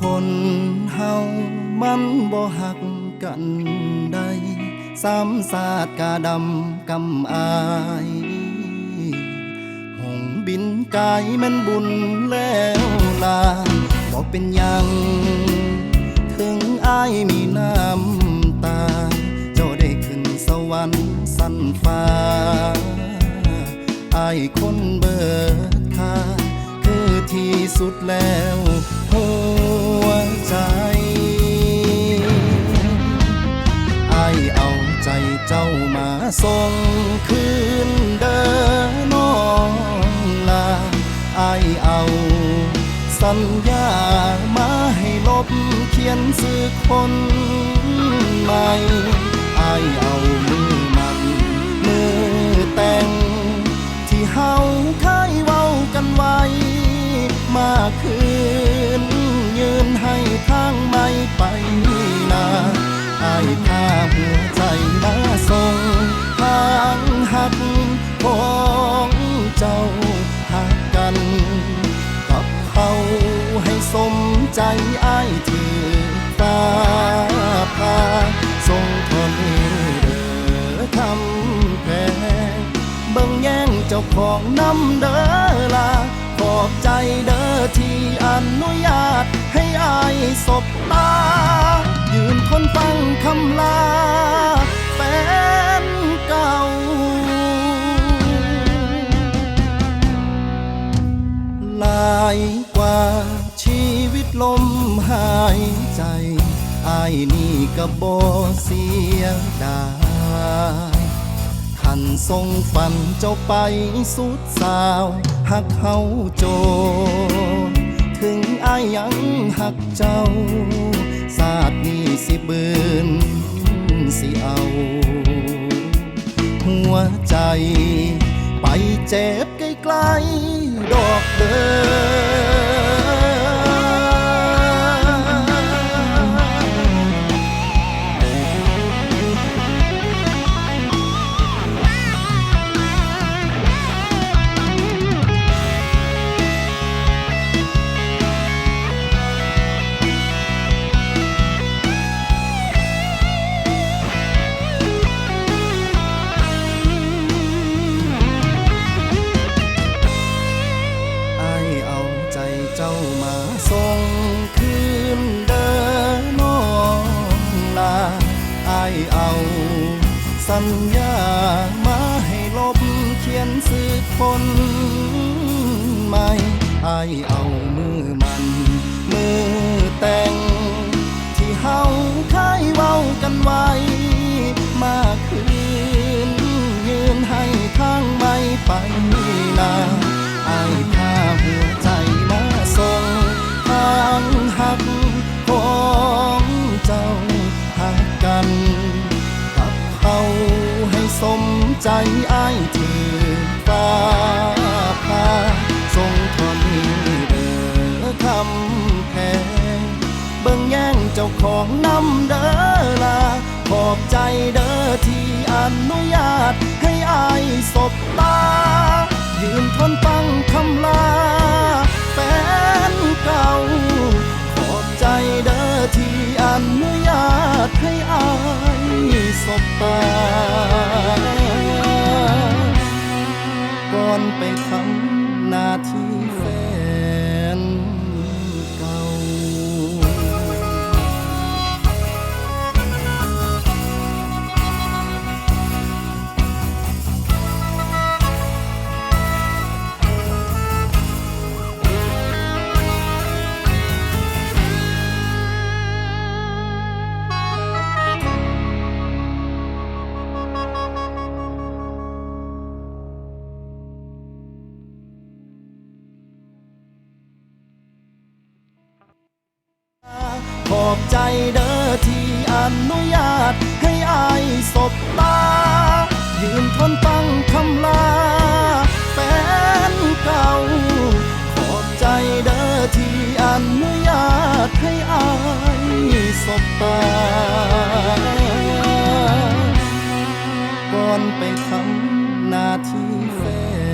คนเฮามันบ่หักกันได้สามศาสตร์กาดำกำอายหงบินกายมันบุญแล้วลาบอกเป็นยัง ถึงอายมีน้ำตา เจ้าได้ขึ้นสวรรค์สันฟ้าอายคนเบิดค่าคือที่สุดแล้ว ส่งคืนเดินน้องลาอายเอา สัญญามาให้ลบเขียนสื่อคนใหม่อายเอา อายถือตาพาส่งทนเด้อทำแพงเบิ่งแย่งเจ้าของน้ำเด้อลาขอบใจเด้อที่อนุญาตให้อายสบตา ยืนคนฟังคำลาแฟนเก่าหลายกว่า ลมหายใจอายนี่ก็บ่เสียดายขันทรงฝันเจ้าไปสุดสาวหักเฮาโจ ถึงอายยังหักเจ้าศาสตร์นี้สิบืนสิเอา หัวใจไปเจ็บใกล้ๆดอกเดิม สัญญามาให้ลบเขียนสืบคนใหม่อายเอามือมันมือ อายถือฟ้าพาทรงทนเด้อคำแพงเบิ่งแย่งเจ้าของน้ำเด้อลาขอบใจเด้อที่อนุญาตให้อายสบ อบใจเด้อที่อนุญาตให้อายสบตา ยืนทนฟังคำลา แฟนเก่า ขอบใจเด้อที่อนุญาตให้อายสบตา ก่อนไปทำหน้าที่แฟน